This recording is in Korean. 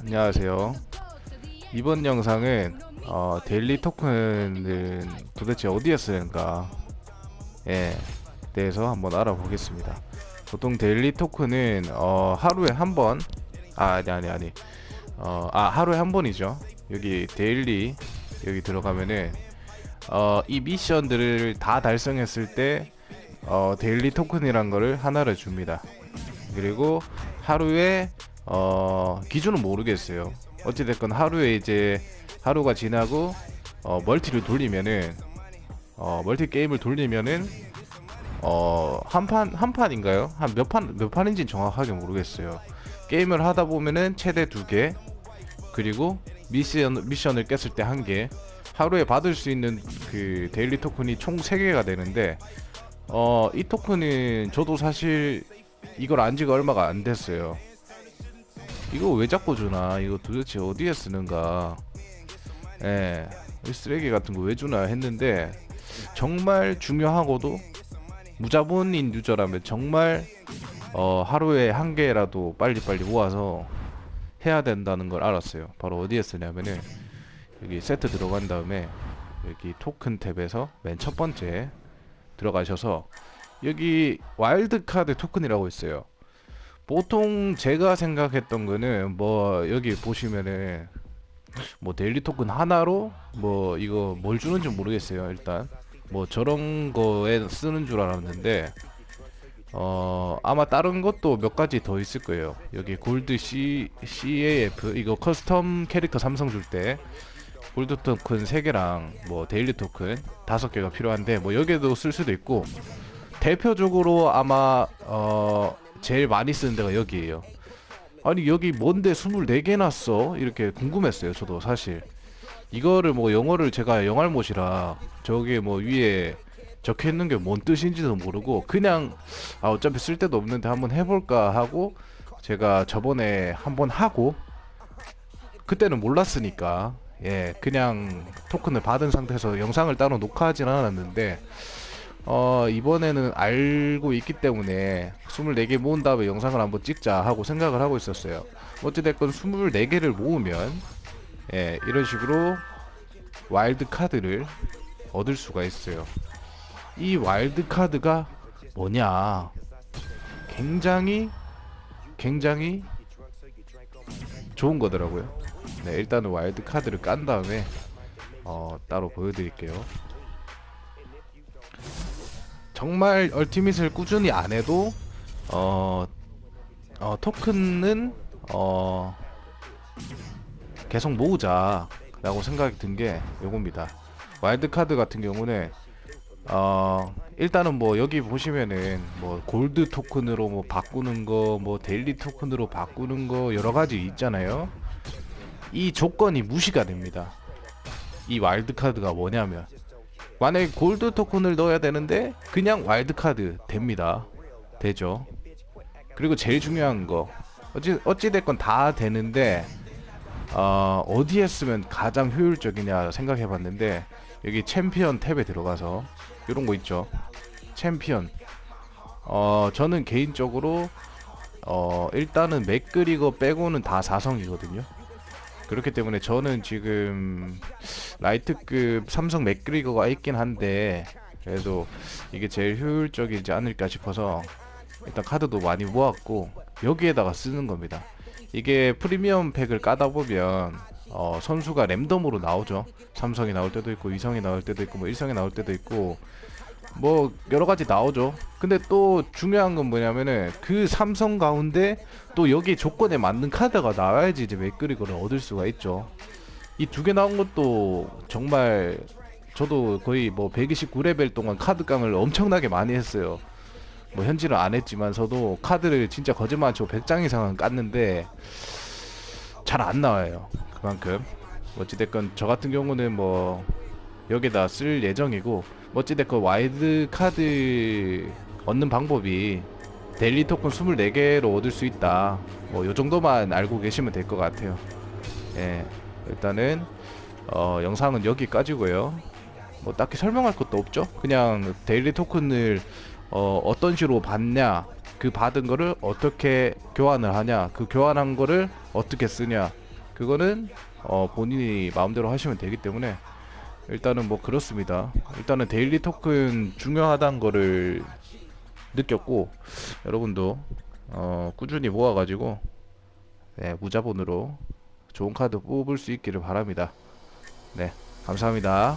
안녕하세요. 이번 영상은 어, 데일리 토큰은 도대체 어디에 쓰는가 에 대해서 한번 알아보겠습니다. 보통 데일리 토큰은 어, 하루에 한 번, 아 아니 아니 아니, 어, 아 하루에 한 번이죠. 여기 데일리 여기 들어가면은 어, 이 미션들을 다 달성했을 때 어, 데일리 토큰이란 거를 하나를 줍니다. 그리고 하루에 어, 기준은 모르겠어요. 어찌됐건 하루에 이제 하루가 지나고 어, 멀티를 돌리면은 어, 멀티 게임을 돌리면은 어, 한 판, 한 판인가요? 한 몇 판, 몇 판인지는 정확하게 모르겠어요. 게임을 하다 보면은 최대 두 개, 그리고 미션, 미션을 깼을 때 한 개, 하루에 받을 수 있는 그 데일리 토큰이 총 3개가 되는데, 어, 이 토큰은 저도 사실 이걸 안 지가 얼마가 안 됐어요. 이거 왜 자꾸 주나? 이거 도대체 어디에 쓰는가? 예, 이 쓰레기 같은 거 왜 주나 했는데, 정말 중요하고도 무자본인 유저라면 정말 어, 하루에 한 개라도 빨리빨리 모아서 해야 된다는 걸 알았어요. 바로 어디에 쓰냐면은 여기 세트 들어간 다음에 여기 토큰 탭에서 맨 첫 번째 들어가셔서 여기 와일드 카드 토큰이라고 있어요. 보통 제가 생각했던 거는 뭐 여기 보시면은 뭐 데일리 토큰 하나로 뭐 이거 뭘 주는지 모르겠어요. 일단 뭐 저런 거에 쓰는 줄 알았는데 어 아마 다른 것도 몇 가지 더 있을 거예요. 여기 골드 C CAF 이거 커스텀 캐릭터 삼성 줄 때 골드 토큰 3개랑 뭐 데일리 토큰 5개가 필요한데 뭐 여기에도 쓸 수도 있고 대표적으로 아마 어 제일 많이 쓰는 데가 여기에요. 아니 여기 뭔데 24개나 써? 이렇게 궁금했어요. 저도 사실. 이거를 뭐 영어를 제가 영알못이라 저게 뭐 위에 적혀 있는 게 뭔 뜻인지도 모르고 그냥 아 어차피 쓸 데도 없는데 한번 해볼까 하고 제가 저번에 한번 하고 그때는 몰랐으니까 예 그냥 토큰을 받은 상태에서 영상을 따로 녹화하진 않았는데 어 이번에는 알고 있기 때문에 24개 모은 다음에 영상을 한번 찍자 하고 생각을 하고 있었어요 어찌됐건 24개를 모으면 예, 이런 식으로 와일드 카드를 얻을 수가 있어요. 이 와일드 카드가 뭐냐? 굉장히 굉장히 좋은 거더라고요. 네, 일단은 와일드 카드를 깐 다음에 어, 따로 보여드릴게요. 정말 얼티밋을 꾸준히 안 해도 어, 어 토큰은 어 계속 모으자라고 생각이 든 게 요겁니다. 와일드 카드 같은 경우는 어 일단은 뭐 여기 보시면은 뭐 골드 토큰으로 뭐 바꾸는 거, 뭐 데일리 토큰으로 바꾸는 거 여러 가지 있잖아요. 이 조건이 무시가 됩니다. 이 와일드 카드가 뭐냐면 만약에 골드 토큰을 넣어야 되는데 그냥 와일드 카드 됩니다. 되죠. 그리고 제일 중요한 거 어찌 어찌 됐건 다 되는데 어, 어디에 쓰면 가장 효율적이냐 생각해봤는데 여기 챔피언 탭에 들어가서 이런 거 있죠 챔피언 어 저는 개인적으로 어 일단은 맥그리거 빼고는 다 4성이거든요 그렇기 때문에 저는 지금 라이트급 삼성 맥그리거가 있긴 한데 그래도 이게 제일 효율적이지 않을까 싶어서 일단 카드도 많이 모았고 여기에다가 쓰는 겁니다 이게 프리미엄 팩을 까다 보면 어, 선수가 랜덤으로 나오죠. 삼성이 나올 때도 있고 이성이 나올 때도 있고 뭐 일성이 나올 때도 있고 뭐 여러 가지 나오죠. 근데 또 중요한 건 뭐냐면은 그 삼성 가운데 또 여기 조건에 맞는 카드가 나와야지 이제 맥그리거를 얻을 수가 있죠. 이 두 개 나온 것도 정말 저도 거의 뭐 129레벨 동안 카드 깡을 엄청나게 많이 했어요. 뭐 현질은 안 했지만서도 카드를 진짜 거짓말 안 치고 100장 이상은 깠는데 잘 안 나와요. 그만큼 어찌됐건 저 같은 경우는 뭐 여기다 쓸 예정이고 어찌됐건 와이드 카드 얻는 방법이 데일리 토큰 24개로 얻을 수 있다. 뭐 요 정도만 알고 계시면 될 것 같아요. 예. 일단은 어, 영상은 여기까지고요. 뭐 딱히 설명할 것도 없죠. 그냥 데일리 토큰을 어, 어떤 식으로 받냐 그 받은 거를 어떻게 교환을 하냐 그 교환한 거를 어떻게 쓰냐 그거는 어 본인이 마음대로 하시면 되기 때문에 일단은 뭐 그렇습니다 일단은 데일리 토큰 중요하다는 거를 느꼈고 여러분도 어 꾸준히 모아가지고 네, 무자본으로 좋은 카드 뽑을 수 있기를 바랍니다. 네 감사합니다